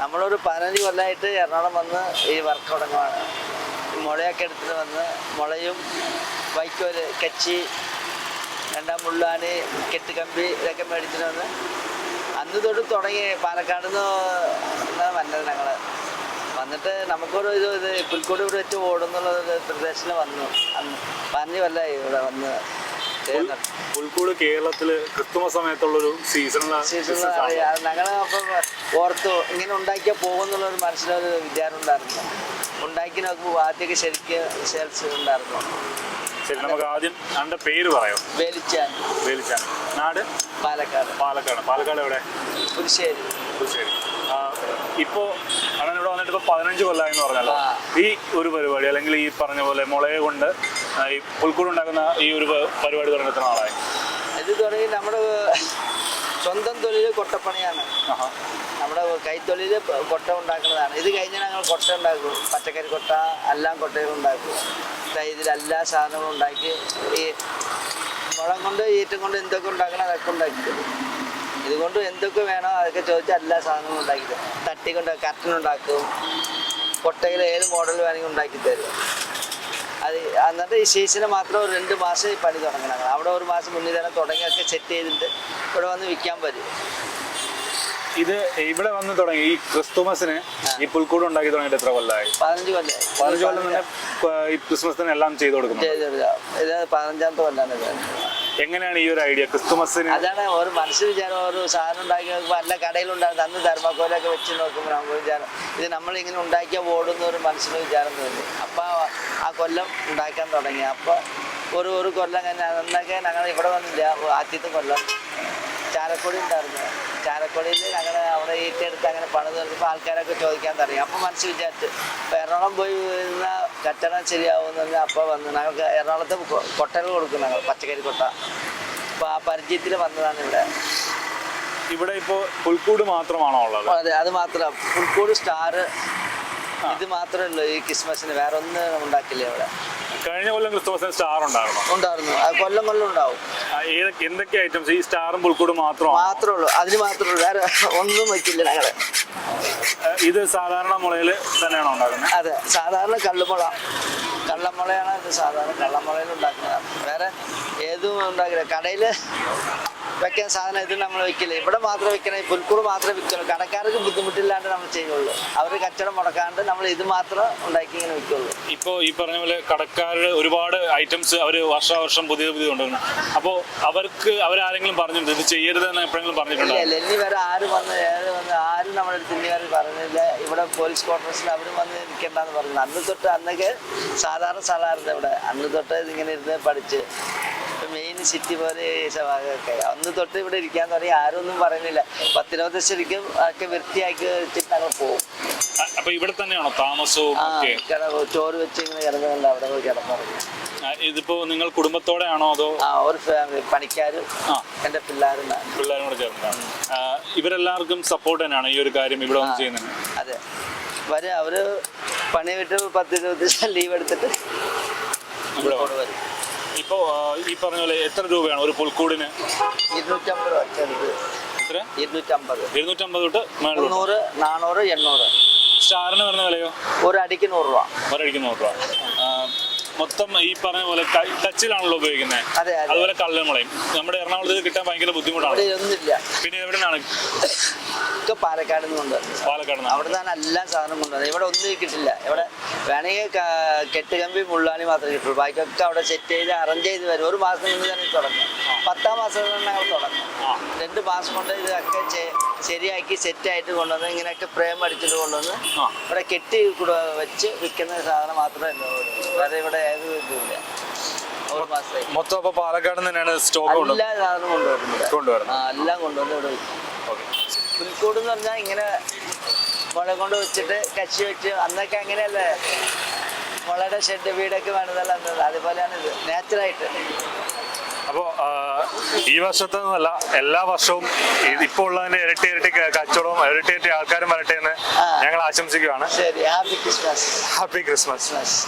നമ്മളൊരു പതിനഞ്ച് കൊല്ലമായിട്ട് എറണാകുളം വന്ന് ഈ വർക്ക് തുടങ്ങുവാണ്. ഈ മുളയൊക്കെ എടുത്തിട്ട് വന്ന് മുളയും വൈക്കോൽ കച്ചി രണ്ടാം മുള്ളാന് കെട്ടുകമ്പി ഇതൊക്കെ മേടിച്ചിട്ട് വന്ന് അന്ന് തൊട്ട് തുടങ്ങി. പാലക്കാട് നിന്ന് വന്നത് ഞങ്ങൾ വന്നിട്ട് നമുക്കൊരു ഇത് ഇത് പുൽക്കൂട് ഇവിടെ വെച്ച് ഓടുന്നുള്ള പ്രദേശത്തിന് വന്നു. അന്ന് പതിനഞ്ച് കൊല്ലമായി ഇവിടെ വന്ന്. പുൽക്കൂട് കേരളത്തിൽ ക്രിസ്തുമസ് സമയത്തുള്ളൊരു സീസണൽ ഞങ്ങൾ അപ്പം ഓർത്തു ഇങ്ങനെ ഉണ്ടാക്കിയാൽ പോകുന്നുള്ള ഒരു മനസ്സിലൊരു വിചാരം ഉണ്ടായിരുന്നു. ഉണ്ടാക്കി നോക്കുമ്പോൾ ആദ്യമൊക്കെ ശരിക്കും സെൽസ് ഉണ്ടായിരുന്നു ശരി നമുക്ക് ആദ്യം അന്റെ പേര് പറയാം? വേലിച്ചാൻ. വേലിച്ചാൻ. നാട്? പാലക്കാട്. പാലക്കാട്. പാലക്കാട് എവിടെ? പുതുശ്ശേരി. പുതുശ്ശേരി. ഇപ്പോ അണ്ണൻ ഇവിടെ വന്നിട്ട് ഇപ്പൊ പതിനഞ്ച് കൊല്ലമായി എന്ന് പറഞ്ഞല്ലോ. ഈ ഒരു പരിപാടി അല്ലെങ്കിൽ ഈ പറഞ്ഞ പോലെ മുളയെ കൊണ്ട് ഈ പുൽക്കൂട് ഉണ്ടാക്കുന്ന ഈ ഒരു പരിപാടി തുടങ്ങി എത്ര നാളായി ഇത് തുടങ്ങി നമ്മുടെ സ്വന്തം തൊഴിൽ കൊട്ടപ്പണിയാണ്. നമ്മുടെ കൈത്തൊഴിൽ കൊട്ട ഉണ്ടാക്കുന്നതാണ്. ഇത് കഴിഞ്ഞാൽ ഞങ്ങൾ കൊട്ട ഉണ്ടാക്കും. പച്ചക്കറി കൊട്ട എല്ലാം കൊട്ടയും ഉണ്ടാക്കും. ഇതിൽ എല്ലാ സാധനങ്ങളും ഉണ്ടാക്കി ഈ മുളം കൊണ്ട് ഈറ്റം കൊണ്ട് എന്തൊക്കെ ഉണ്ടാക്കണം അതൊക്കെ ഉണ്ടാക്കി തരും. ഇതുകൊണ്ട് എന്തൊക്കെ വേണോ അതൊക്കെ ചോദിച്ചാൽ എല്ലാ സാധനങ്ങളും ഉണ്ടാക്കി തരും. തട്ടി കൊണ്ട് കർട്ടൻ ഉണ്ടാക്കും. കൊട്ടയിൽ ഏത് മോഡൽ വേണമെങ്കിൽ ഉണ്ടാക്കി തരും. അത് എന്നിട്ട് ഈ സീസണിൽ മാത്രം ഒരു രണ്ട് മാസം ഈ പണി തുടങ്ങണം. അവിടെ ഒരു മാസം മുന്നിൽ തന്നെ തുടങ്ങിയൊക്കെ സെറ്റ് ചെയ്തിട്ട് ഇവിടെ വന്ന് വിൽക്കാൻ പറ്റും ഇത് ഇവിടെ വന്ന് തുടങ്ങി. ഈ ക്രിസ്തുമസിന് ഈ പുൽക്കൂട് ഉണ്ടാക്കി തുടങ്ങിയിട്ട് എത്ര കൊല്ലമായി പതിനഞ്ച് കൊല്ലം പതിനഞ്ച് കൊല്ലം തന്നെ ഈ ക്രിസ്മസിന് എല്ലാം ചെയ്തു കൊടുക്കുന്നു പതിനഞ്ചാമത്തെ കൊല്ലാണ് എങ്ങനെയാണ് ഈ ഒരു ഐഡിയ ക്രിസ്തുമസിന് അതാണ് ഒരു മനസ്സിൽ വിചാരം ഒരു സാധനം ഉണ്ടാക്കി നോക്കുമ്പോൾ എല്ലാ കടയിലുണ്ടാകും അന്ന് ധർമ്മക്കോലൊക്കെ വെച്ച് നോക്കുമ്പോൾ നമുക്ക് വിചാരം ഇത് നമ്മൾ ഇങ്ങനെ ഉണ്ടാക്കിയാൽ ഓടുന്ന ഒരു മനസ്സിന് വിചാരം തോന്നി. അപ്പോൾ ആ കൊല്ലം ഉണ്ടാക്കാൻ തുടങ്ങി. അപ്പോൾ ഒരു ഒരു കൊല്ലം തന്നെ അന്നൊക്കെ ഞങ്ങൾ ഇവിടെ വന്നില്ല. ആദ്യത്തെ കൊല്ലം. ചാലക്കുടി ഉണ്ടായിരുന്നു. ചാലക്കുടിയിൽ ഞങ്ങൾ അവിടെ ഏറ്റെടുത്ത് അങ്ങനെ പണിത് നിർത്തിയപ്പോൾ ആൾക്കാരൊക്കെ ചോദിക്കാൻ തുടങ്ങി. അപ്പോൾ മനസ്സ് വിചാരിച്ചു എറണാകുളം പോയി കച്ചവടം ശരിയാവുമെന്ന് അപ്പോൾ വന്ന്. ഞങ്ങൾക്ക് എറണാകുളത്ത് കൊട്ടകൾ കൊടുക്കും ഞങ്ങൾ പച്ചക്കറി കൊട്ട. അപ്പോൾ ആ പരിചയത്തിൽ വന്നതാണ് ഇവിടെ. ഇവിടെ ഇപ്പോ പുൽക്കൂട് മാത്രമാണോ ഉള്ളത്? അതെ അത് മാത്രം. പുൽക്കൂട് സ്റ്റാർ ഇത് മാത്രമേ ഉള്ളൂ ഈ ക്രിസ്മസിന്. വേറെ ഒന്നും ഉണ്ടാക്കില്ല ഇവിടെ. കഴിഞ്ഞ കൊല്ലം ക്രിസ്തുമസിന് സ്റ്റാർ ഉണ്ടായിരുന്നു? ഉണ്ടായിരുന്നു. കൊല്ലം കൊല്ലം ഉണ്ടാവും. എന്തൊക്കെ ഐറ്റംസ് ഈ സ്റ്റാറും പുൽക്കൂടും മാത്രം മാത്രമേ ഉള്ളൂ. അതിന് മാത്രമേ ഉള്ളൂ. വേറെ ഒന്നും വെക്കില്ല ഞങ്ങൾ. ഇത് സാധാരണ മുളയിൽ തന്നെയാണ് ഉണ്ടാക്കുന്നത്? അതെ സാധാരണ കള്ളുമുള. കള്ളമുളയാണ് ഇത് സാധാരണ കള്ളമുളയിൽ ഉണ്ടാക്കുന്നത്. വേറെ ഏതും ഉണ്ടാക്കില്ല. കടയിൽ വെക്കാൻ സാധനം ഇത് നമ്മൾ വെക്കില്ല. ഇവിടെ മാത്രം വെക്കണേ പുൽക്കൂറ് മാത്രമേ വിൽക്കുള്ളൂ കടക്കാർക്ക് ബുദ്ധിമുട്ടില്ലാണ്ട് നമ്മൾ ചെയ്യുള്ളൂ. അവർ കച്ചവടം മുടക്കാണ്ട് നമ്മൾ ഇത് മാത്രം ഉണ്ടാക്കി ഇങ്ങനെ വിൽക്കുള്ളൂ ഇപ്പോ ഈ പറഞ്ഞ പോലെ കടക്കാർ ഒരുപാട് ഐറ്റംസ് അവർ വർഷാവർഷം പുതിയ പുതിയ കൊണ്ടുവരുന്നു. അപ്പോൾ അവർക്ക് അവരാരെങ്കിലും പറഞ്ഞിട്ടുണ്ട്? ഇത് ചെയ്യരുതെന്ന് എപ്പോഴെങ്കിലും ഇല്ല പറഞ്ഞിട്ടുണ്ടോ? ഇല്ല ഇനി വരെ ആരും വന്ന് ഏത് വന്ന് ആരും നമ്മുടെ അടുത്ത് ഇനി വരെ പറഞ്ഞില്ല. ഇവിടെ പോലീസ് ക്വാർട്ടേഴ്സിൽ അവരും വന്ന് നിൽക്കേണ്ടെന്ന് പറഞ്ഞു. അന്ന് തൊട്ട് അന്നൊക്കെ സാധാരണ സ്ഥലമായിരുന്നു ഇവിടെ. അന്ന് തൊട്ട് ഇതിങ്ങനെ ഇരുന്ന് പഠിച്ച്. മെയിൻ സിറ്റി പോലെ ഭാഗമൊക്കെ അന്ന് തൊട്ട് ഇവിടെ ഇരിക്കാൻ തുടങ്ങി ആരും ഒന്നും പറയുന്നില്ല. പത്തിരുപത് ശരിക്കും ഒക്കെ വൃത്തിയാക്കി വെച്ചിട്ട് ഞങ്ങൾ പോകും. അപ്പൊ ഇവിടെ തന്നെയാണോ താമസവും ചോറ് വെച്ച് ഇങ്ങനെ കിടക്കുന്നുണ്ട് അവിടെ പോയി കിടന്നുറങ്ങി. ആ, ഇതിപ്പോ നിങ്ങൾ കുടുംബത്തോടെ ആണോ അതോ? ആ ഒരു ഫാമിലി പണിക്കാരും ആ. എന്റെ പിള്ളേരും. പിള്ളേരും കൂടെ ചേർന്നിട്ടാണ് ആ, ഇവരെല്ലാവർക്കും സപ്പോർട്ട് തന്നെയാണ് ഈ ഒരു കാര്യം ഇവിടെ വന്ന് ചെയ്യുന്നത്? അതെ. വരെ അവർ പണി വിട്ട് പത്ത് ഇരുപത് ദിവസം ലീവ് എടുത്തിട്ട് ഇവിടെ വരും ഇപ്പോ ആ, ഈ പറഞ്ഞ പോലെ എത്ര രൂപയാണ് ഒരു പുൽക്കൂടിന്? ഇരുന്നൂറ്റമ്പത് രൂപ ചെറുത്. എത്ര? ഇരുന്നൂറ്റമ്പത്. ഇരുന്നൂറ്റമ്പത് തൊട്ട് മുന്നൂറ് നാനൂറ് എണ്ണൂറ്. സ്റ്റാറിന് വരുന്ന വിലയോ? ഒരു അടിക്ക് നൂറ് രൂപ. ഒരടിക്ക് നൂറ് രൂപ. മൊത്തം ഈ പറഞ്ഞ പോലെ ടച്ചിലാണല്ലോ ഉപയോഗിക്കുന്നത്. അതെ അതെ. അതുപോലെ കല്ലുമുളയും നമ്മുടെ എറണാകുളത്ത് ഇത് കിട്ടാൻ ഭയങ്കര ബുദ്ധിമുട്ടാണ്. ഇവിടെ ഒന്നുമില്ല. പിന്നെ എവിടെ നിന്നാണ് ഒക്കെ പാലക്കാട് പാലക്കാട് നിന്ന്. അവിടെ നിന്നാണ് എല്ലാ സാധനം കൊണ്ടുവന്നത്. ഇവിടെ ഒന്നും കിട്ടില്ല. ഇവിടെ വേണമെങ്കിൽ ക- കെട്ടുകമ്പി മുള്ളാണി മാത്രമേ കിട്ടുള്ളൂ. ബാക്കിയൊക്കെ അവിടെ സെറ്റ് ചെയ്ത് അറേഞ്ച് ചെയ്ത് വരും. ഒരു മാസം തന്നെ തുടങ്ങും. പത്താം മാസം തന്നെ ഞങ്ങൾ തുടങ്ങും. ആ. രണ്ട് മാസം കൊണ്ട് ഇതൊക്കെ ചെ- ശരിയാക്കി സെറ്റായിട്ട് കൊണ്ടുവന്ന് ഇങ്ങനെയൊക്കെ പ്രേം അടിച്ചിട്ട് കൊണ്ടുവന്ന്. ഇവിടെ കെട്ടി കൂടെ വെച്ച് വിൽക്കുന്ന സാധനം മാത്രമേ വേറെ ഇവിടെ ഏത് ഇതുമില്ല ഒരു മാസമായി. മൊത്തം അപ്പൊ പാലക്കാട് തന്നെയാണ് സ്റ്റോക്ക് എല്ലാ സാധനവും കൊണ്ടുവരുന്നത് കൊണ്ടുവരുന്നത്. ആ എല്ലാം കൊണ്ടുവന്ന് ഇവിടെ വിൽക്കും പുൽക്കൂട് എന്ന് പറഞ്ഞാൽ ഇങ്ങനെ മുള കൊണ്ട് വെച്ചിട്ട് കച്ചി വെച്ച് അന്നൊക്കെ അങ്ങനെയല്ലേ? മുളയുടെ ഷെഡ് വീടൊക്കെ വേണ്ടതല്ല അതുപോലെയാണ് ഇത്. നാച്ചുറായിട്ട് അപ്പോൾ ഈ വർഷത്തെ എന്നല്ല എല്ലാ വർഷവും ഇപ്പോൾ ഉള്ളതിന്റെ ഇരട്ടി ഇരട്ടി കച്ചവടവും ഇരട്ടി ഇരട്ടി ആൾക്കാരും വരട്ടെ എന്ന് ഞങ്ങൾ ആശംസിക്കുകയാണ്. Happy Christmas. Happy Christmas.